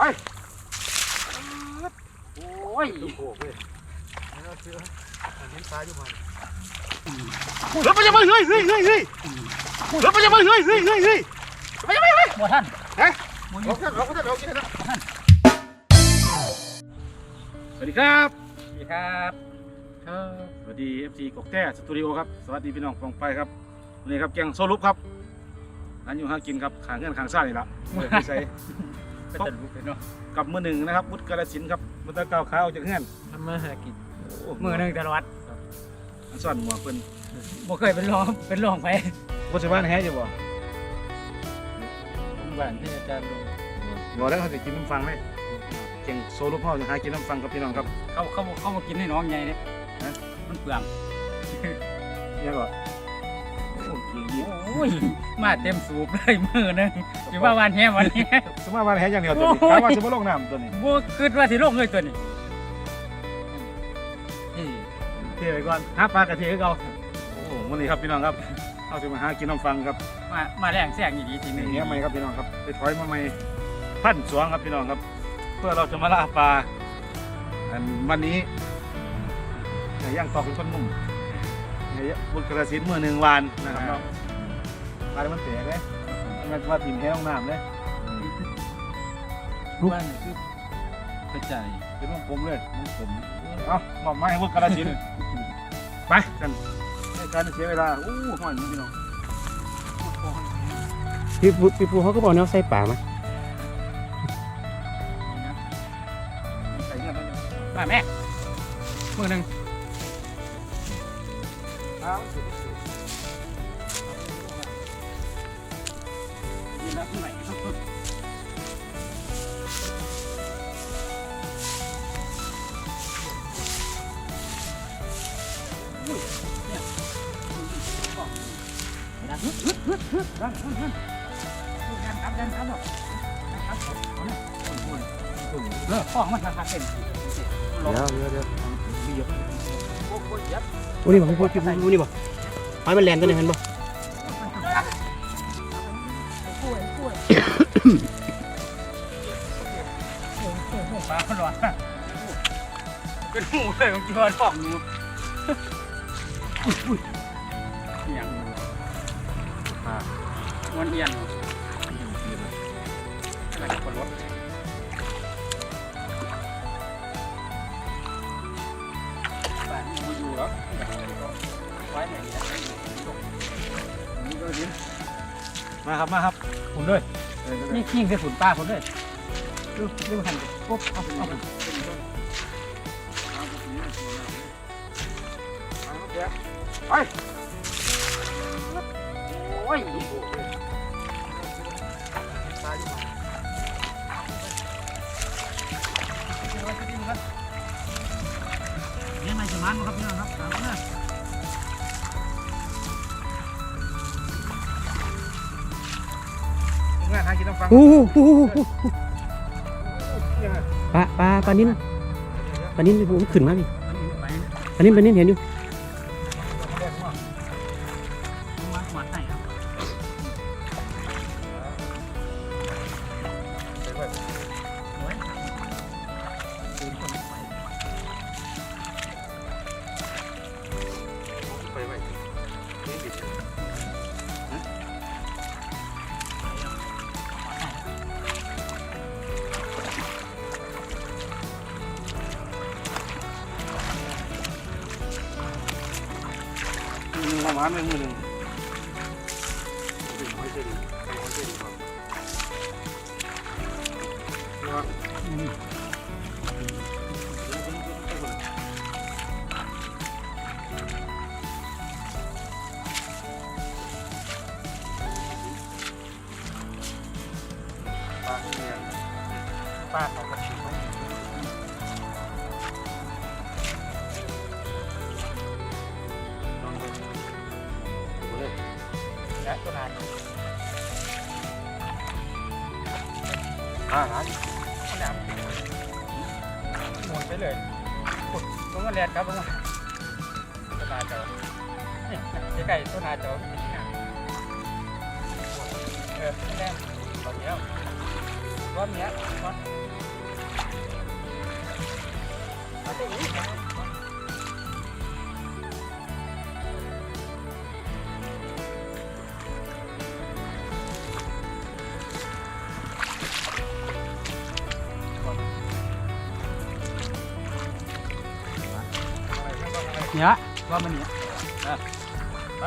ไปโอ้ยลูกโขกเว้ยเราเชื่อเห็นปลาอยู่มันรถไปยังไงเฮ้ยเฮ้ยเฮ้ยเฮ้ยรถไปยังไงเฮ้ยเฮ้ยเฮ้ยเฮ้ยไปยังไงเฮ้ยบ่ท่านฮะบ่อเรายู่แค่เราก็จะเรากินนะสวัสดีครับสวัสดีครับสวัสดี FC กกแต้สตูดิโอครับสวัสดีพี่น้องฟองไปครับวันนี้ครับแกงโซลุปครับอันอยู่หากินครับขางเงินขางซ่านี่ละเมื่อพี่ใส่เป็น ตะลุกเลยเนาะกับมือหนึ่งนะครับวุฒิกาลสินธุ์ครับมันตะเก้าวขาวออกจากเงื่อนทำมาหากินโอ้มือหนึงตลอดอันซ่อนหมวกเพิ่นบ่เคยเป็นรองเป็นรองไปบ่สิบ้านแฮ่อยู่บ่ผมบ้านที่อาจารย์ลงบ่แล้วเขาสิกินน้ำฟังไหมแกงโซลุปเฮาจะหากินน้ำฟังกับพี่น้องครับ เขาเขาเขามากินให้น้องใหญ่เนี่ยมันเปลืองเนี่ยก็โอ้ยยิงยิง โอ้ยมาเต็มสูบเลยมือหนึงอยู่ว่าวันแฮวันนี้สมมาบ้านแฮ่อย่างเดียวตัวนี้โอ้ย ถามว่าสิบ่ลงน้ำตัวนี้บ่คิดว่าสิลงเลยตัวนี้นี่เทไปก่อนหาปลากระเทคือเก่าโอ้มื้อนี้ครับพี่น้องครับเอาสิมาหากินน้ำฟังครับมามาแรงแซงอีดีจริงนี่เนี้ยไหมครับพี่น้องครับไปถอยมาใหม่พันสวงครับพี่น้องครับ เพื่อเราจะมาล่าปลาอันวันนี้ไก่ย่างตอกเป็นคนนุ่ม ไก่บุญกระสินเมื่อหนึ่งวานนะครับเนาะปลาที่มันเสียเลยมันมาถิ่มแห้งน้ำเลยบ้านนี่คือกระจายเป็นของผมเลยของผมเอาหมอบไม้ให้บุญกระสินไปกันให้การเสียเวลาอู้ห้อยนี่พี่น้องพี่ปูพี่ปูเขาก็บอกแนวใส่ป่ามาใส่เงี้ยไปเลยมาแม่มือหนึง เอายืนแล้วข้างไหนเลิกของมันราคาเต็มเดี๋ยวเดี๋ยวเดี๋ยวมีเย อะโอ้โหยับโอ้นี่บอกพี่ปูพี่ปูนี่บอกไม้มันแลนตัวนี้เห็นบ่ปลาหลอดเป็นหมูเลยของจีวรฟอกอยู่อย่างมันเอียนอะไรคนรถ มาครับ มาครับผมด้วยเออนี่ขิงใส่ฝุ่นปลาผมด้วยดูดูหันปุ๊บเอาเอาไป โอ้ยเนี่ย งานหากินน้ำฟังโอ้โหปลาปลาปลานิ่นปลานิ่นพี่ปูมันขึ้นมาพี่ปปลานิ่นปลานิ่นเห็นอยู่ มือประมาณมือหนึ่งไม่ใช่ดีไม่ใช่ดีครับ อ่าร้านขนาดหมุนไปเลยขุดลงมาเรียนครับลงมาต้นนาเจ้านี่ใกล้ๆต้นนาเจ้าเออแรงตอนนี้ก้อนเนี้ยก้อนเนี่ ยว่ามันเนี่ยไ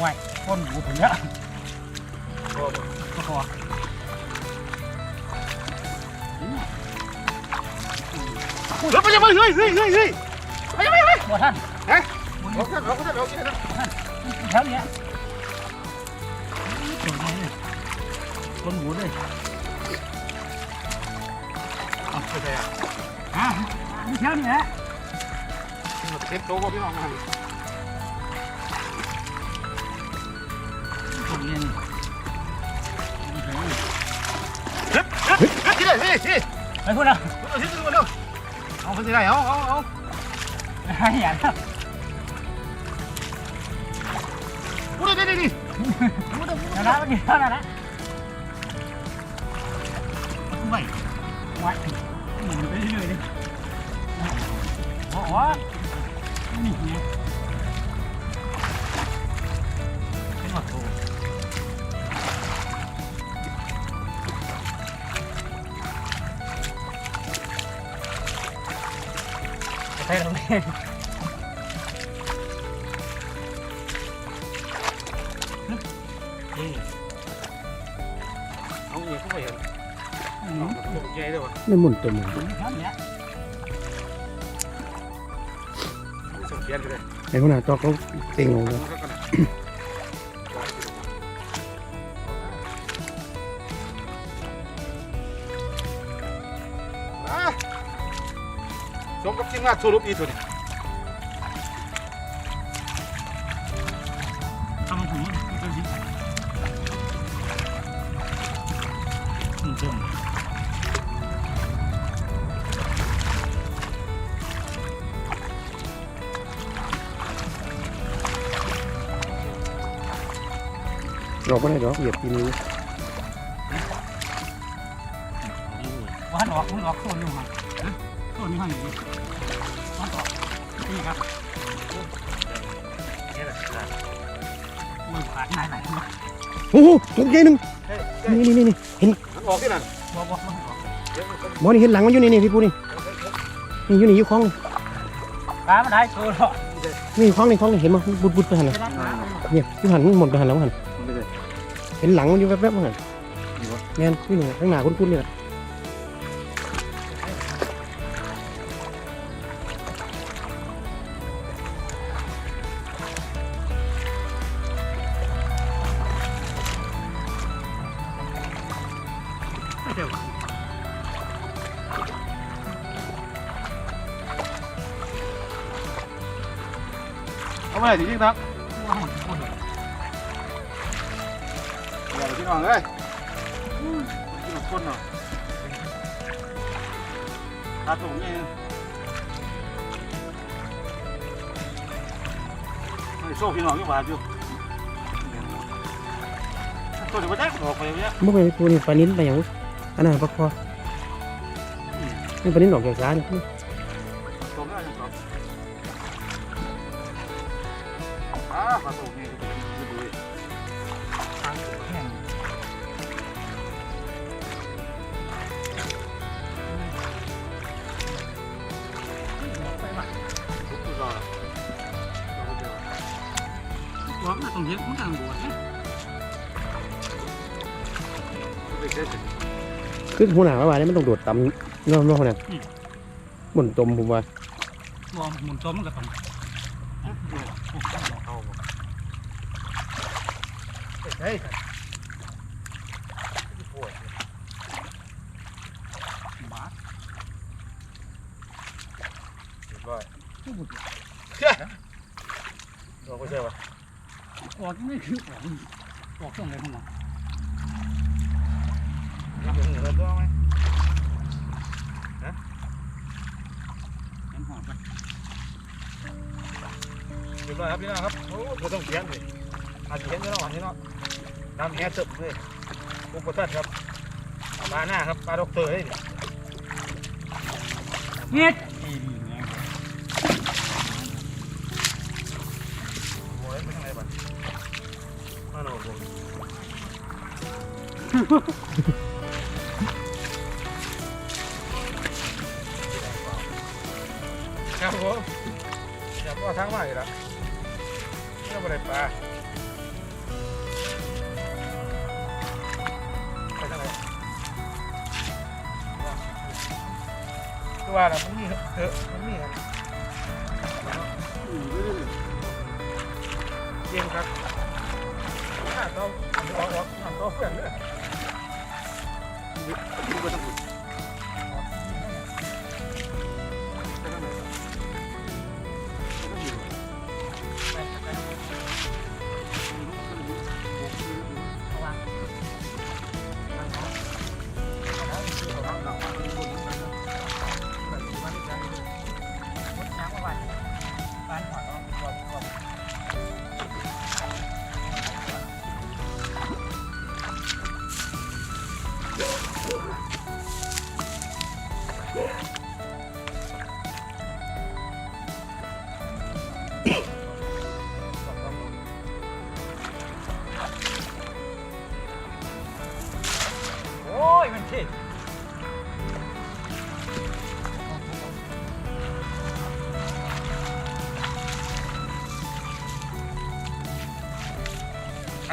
มวยคนหูถึงเยอะพอก็พอแล้วไปยังไงเฮ้ยเฮ้ยเฮ้ยเฮ้ยบ่ท่านเอ ที่ไหนที่ที่ไปพูดแล้วที่ที่มาเร็วเอาคนที่ไหนเอาเอาเอา ใช่แล้วนี่เอาเงี้ยเข้าไปเห็นใหญ่เล ยวะ ไม่หมุนตัวหมุน แถวเนี้ย ส่งเกียร์ไปเลย ไอ้คนหน้าจอเขาเต็งลงแล้ว จบกับทีมงานสรุปอีกตัวนี้ ทำถุงมันเป็นชิ้นถุงเติม เราก็ได้ดอกเหยียบทีนี้ วันออกมันออกโซนอยู่ฮะโซนนี้ห้องอยู่วันออก นี่ครับนี่แหละมันขาดไหนไหนบ่โอ้โหตัวใหญ่หนึ่งเฮ้ยนี่นี่นี่เห็นมันออกที่นั่นบ่บ่มันออกเดี๋ยวมันบอลนี่เห็นหลังมันอยู่นี่นี่พี่ปูนี่นี่อยู่นี่อยู่คลองนี่ปลามันได้ตัวหรอกนี่คลองนี่คลองนี่เห็นมั้ยบุดบุดไปหันน่ะจะนั่งน้ำเนี่ยอยู่หันหมดไปหันแล้วหันไม่ได้เห็นหลังมันอยู่แวบๆหันเนี่ยนี่นี่ข้างหน้าคุ้นๆนี่แหละ เอาไปจริงๆครับอย่าพี่น้องเอ้ยพี่น้องคนเนาะตาตุ่มนี่โซ่พี่น้องอยู่บาดอยู่ตัวเดี๋ยวมันจะออกไปเนี่ยมุกไอ้ปูนี่ปลานิ้นไปอย่างวะ อันนั้นปลาคอนี่ปลานิ้นออกจากร้านตัวไม่ได้ตัวอ่าปลาตัวนี้ดูดูทางแห้งไปมาทุกตัวหวังว่าต้องเห็นมันทางบวชนะไม่ใช่ คือหัวหน้าว่าเนี่ยมันต้องโดดต่ำเนาะเนาะเนี่ยบนจมผมว่าบอมหมุนจมมันก็ต้องเอาเฮ้ยบาดร้อยตัวก็ใช่ปะออกไม่คือออกออกตรงไหนของมัน ยังเหลือตัวไหมเห็นหอดไปเรียบร้อยครับพี่น้องครับโอ้เราต้องเขียนเลยอาจจะเขียนไม่ต้องอ่านนี่เนาะน้ำแห้งเติบเลยอุปสรรคครับปลาหน้าครับปลาด็อกเตอร์เลยนี่เฮ็ดอีนี่แม่งโอ้ยเป็นยังไงบ้างมาโน่ อยากว่าทางมาอีกแล้วนี่ก็ไม่ได้ปลาไปทางไหนคือว่าน่ะมันมีเถอะมันมีครับเย็นครับถ้าต้องเอาออกออกน้ำตัวเพื่อนเลย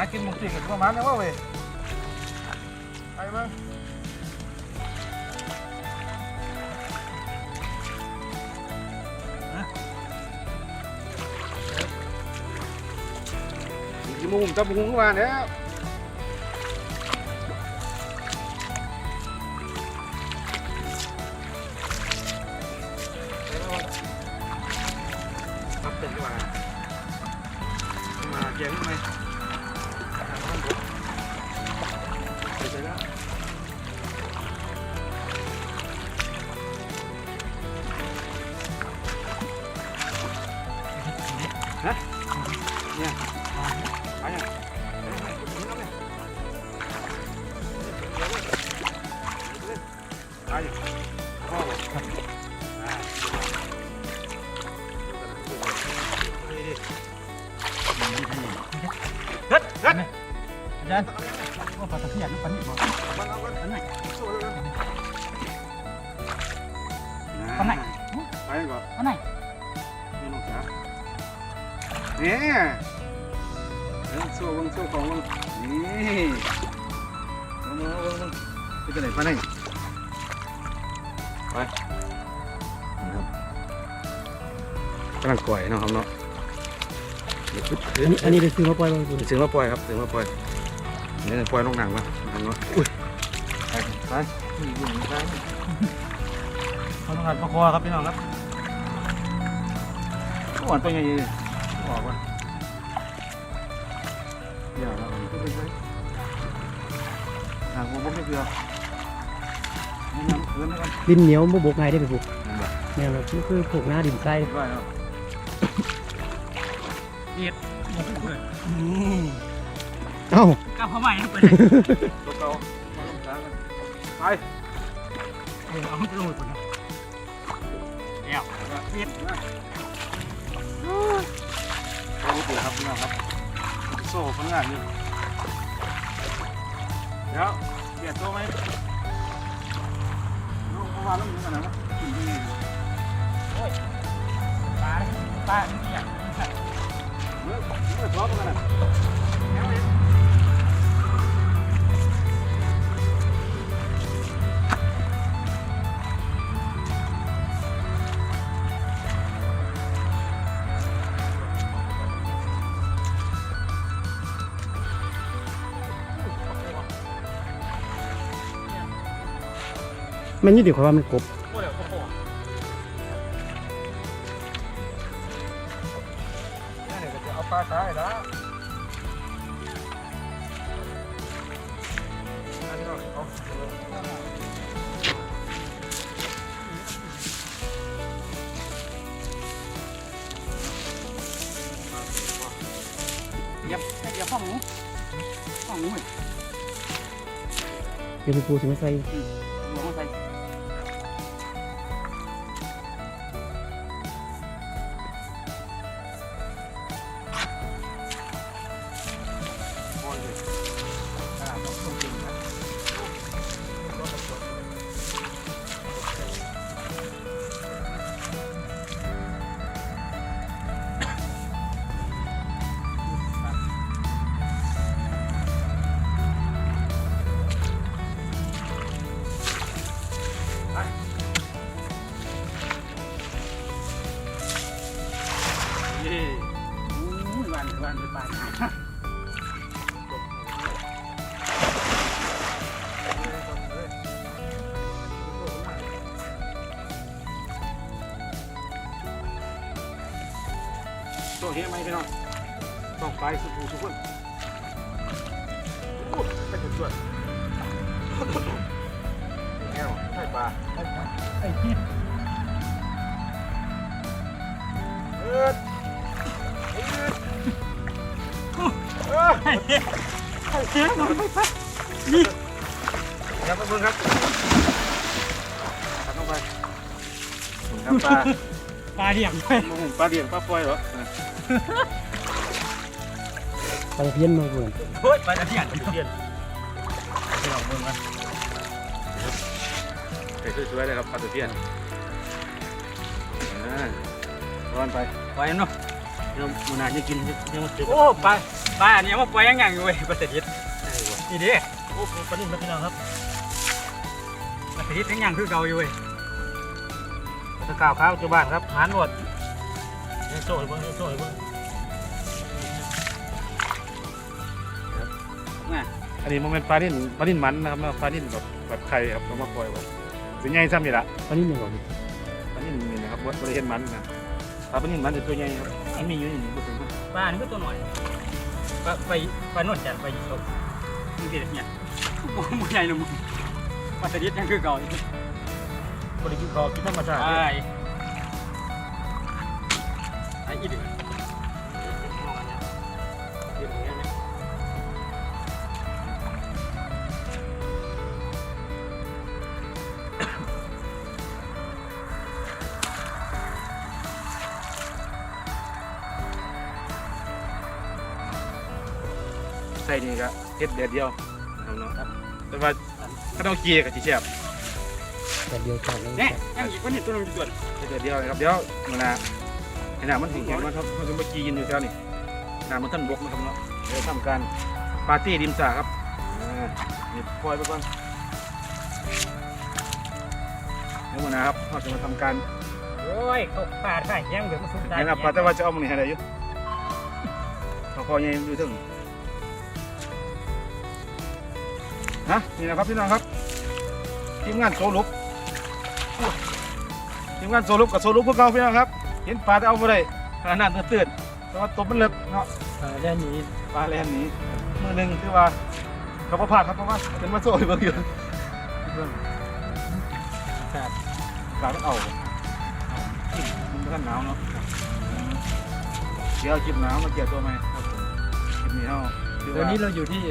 หากินหมุกจีกันประมาณนี้ว่าเว้ยไปบ้างกี่โมงจะมุงมาแล้ว เนี่ยเรื่องสู้วงสู้ของวงนี่วงวงวงวงไปที่ไหนไปไหนไปนะครับกำลังปล่อยเนาะครับเนาะเดี๋ยวปุ๊บอันนี้อันนี้ได้ซื้อมาปล่อยมาปูถึงมาปล่อยครับถึงมาปล่อยเนี่ยวปล่อยลงหนังมาทางโน้นอุ้ยไปไปพนี่ไปเขาต้องการประคอครับพี่น้องครับหวานตัวใหญ่ ออกว่ะอย่าเราขึ้นไปใช้หางผมไม่เกลือนี่น้ำเกลือนี่กันดินเหนียวบ่บกง่ายได้ไปปูนั่นแหละเนี่ยเราคือคือพวกหน้าดินทรายได้ครับเฮ็ดบ่คือเพื่อนเอ้ากลับเข้ามาไปตัวเก่ามาลงกลางกันไปเออเอาไปลงคนเดี๋ยวเพี้ย นไปรู้ดีครับพี่น้องครับโซ่ผลงานอยู่เดี๋ยวเปลี่ยนโซ่ไหมลูกเขาว่าแล้วมึงกันนะวะกินดีปลาปลาเนี่ยเมื่อเมื่อท้อกันนะ มันนี่ดี๋ยวเขาว่ามันครบนี่เดี๋ยวจะเอาปลาซ้ายแล้วเราเอาเดี๋ยวเดี๋ยวห้องหนูห้องหนูเดี๋ยวปูถึงมาใส่ วันวันไปปลาโซ่เฮียไหมพี่น้องต้องไปสุดหูสุขุน ครับเพื่อนครับตัดลงไปครับปลาปลาเดี่ยงไปโมโหปลาเดี่ยงปลาปล่อยเหรอปลาเพี้ยนมาเพื่อนเฮ้ยปลาเดี่ยงเดี่ยงพี่น้องเมืองนะใส่สวยๆเลยครับปลาตะเพียนอ่าร้อนไปปล่อยเนาะเดี๋ยวมันอาจจะกินยังมันเจ็บโอ้ปลาปลาเนี่ยมาปล่อยยังไงอยู่เว้ยปลาเสด็จนี่ดิโอ้ปลานิ่มนะพี่น้องครับ ปลาเสด็จยังยังคือเก่าอยู่เว้ยตะกาวข้าวเจ้าบ้านครับหานวดยังโซ่เบิ้งยังโซ่เบิ้งอันนี้มันเป็นปลานิ่นปลานิ่นมันนะครับปลานิ่นแบบแบบไข่ครับเอามาปล่อยไว้สิใหญ่ซ้ำนี่ละปลานี่หนึ่งก่อนปลานิ่นนี่นะครับบริเห็นมันนะปลาปลานิ่นมันจะตัวใหญ่ครับมันมีอยู่นี่บ่ถึงนะปลานี่ก็ตัวหน่อยปลาไปปลาโนดจัดไปอยู่ตรงนี่ดิเนี่ยโอ้โหใหญ่เลยมึง ปลาเสด็จยังคือเก่าอยู่บริกินข้าวกินธรรมชาติไอ้ไอ้อีเดือดใส่นี่ก็เฮ็ดเดียวเดียวนะครับเนาะแต่ว่า ถ้าต้องเกียร์กับจีแซ่บแต่เดียวกันเนี่ยยังอีกคนนี้ตัวนึงตัวนึงเฮ็ดเดียวเดียวนะครับเดี๋ยวมันนะขนาดมันถึงแข็งมันเขาเขาจะมากีกินอยู่แถวนี้ขนาดมันท่านบกนะครับเนาะเดี๋ยวทำการปาร์ตี้ริมสระครับอ่านี่ปล่อยไปก่อนเดี๋ยวมันนะครับเราจะมาทำการโอ้ยเขาปาดไปยังเดี๋ยวมาสุดได้นะครับปาแต่ว่าจะเอามันนี่ให้ได้อยู่เขาคอยังอยู่ถึง ฮะนี่นะครับพี่น้องครับทีมงานโซลุกทีมงานโซลุกกับโซลุกพวกเราพี่น้องครับ เห็นปลาแต่เอาไปได้ขนาดตื่นๆแต่ว่าตบมันเลิกเนาะเรื่องนี้ปลาแลนหนี้มือหนึ่งคือว่าเขาประพลาดครับเพราะว่าเป็นมาโซ่อีกเบางอยู่เพื่อนครับปลาต้องเอากินมันก็หนาวเนาะเดี๋ยวจิบหนาวมาเกี่ยวตัวไหมครับผมคลิปนี้เอาคือเดี๋ยวว่านี้เราอยู่ที่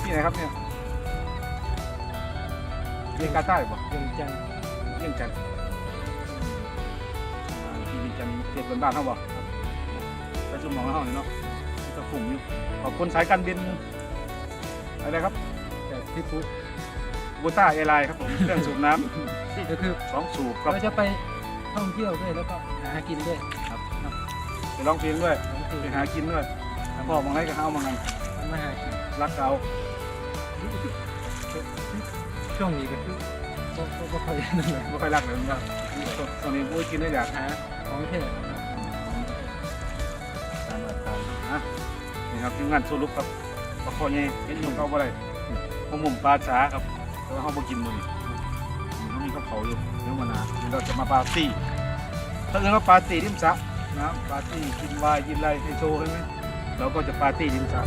ที่ไหนครับเนี่ยเวี ยงกาใต้บ่เวียงจันทร์เวียงจันทร์อ่าที่เวียงจันทร์เทียบเป็นบ้านเขาบ่ไปชุมหนองแล้วเนาะจะฝุ่มอยู่ขอบคุณสายการบินอะไรครับแต่พี่ปุ๊บูต้าเอไลน์ครับผมเครื่องสูบน้ก็คือำสองสูบครับเราจะไปท่องเที่ยวด้วยแล้วก็หากินด้วยไปร้องเพลงด้วยท่องเที่ยวไปหากินด้วยพ่อมองให้ก็เอามาไงมันมาหากินรักเก่า ช่วงนี้ก็คือก็ก็ก็ค่อยนั่นแหละไม่ค่อยรักเลยนะครับตอนนี้ปุ้ยกินได้อยากหาของเท่ตามตามนะนี่ครับทีมงานโซลุกครับปลาคอเงี้ยเห็นอยุ่เก่าบ่ได้ผมมุมปลาช้าครับแต่ว่าเขาบ่กินมันมันมีข้าวเผาอยู่เดี๋ยวมานาเราจะมาปลาตีถ้าเกิดว่าปาร์ตี้ริมสะนะปาร์ตี้กินวายกินอะไรไฮโซใช่ไหมเราก็จะปาร์ตี้ริมสระ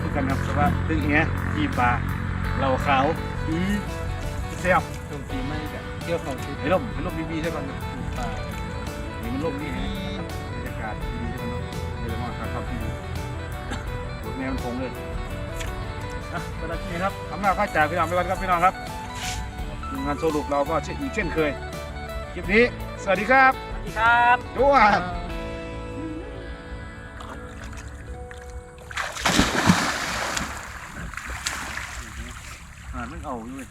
คือกันครับแต่ว่าตึงเหี้ยกีปลาเหล้าขาว อือเสียบช่วงปีใหม่ก็เที่ยวเขาชุดไอ้ร่มไอ้ร่มดีๆใช่ป่านี่มันร่มนี่ฮะบรรยากาศดีใช่ไหมเดี๋ยวมาครับครับที่ดีรถแม่มันคงเลยนะวันนี้ครับทำน้าค่าจ่ายพี่น้องไปวันครับพี่น้องครับงานโซลุกเราก็เช่นอีกเช่นเคยคลิปนี้ สวัสดีครับสวัสดีครับด้วย เอาอยู่เลย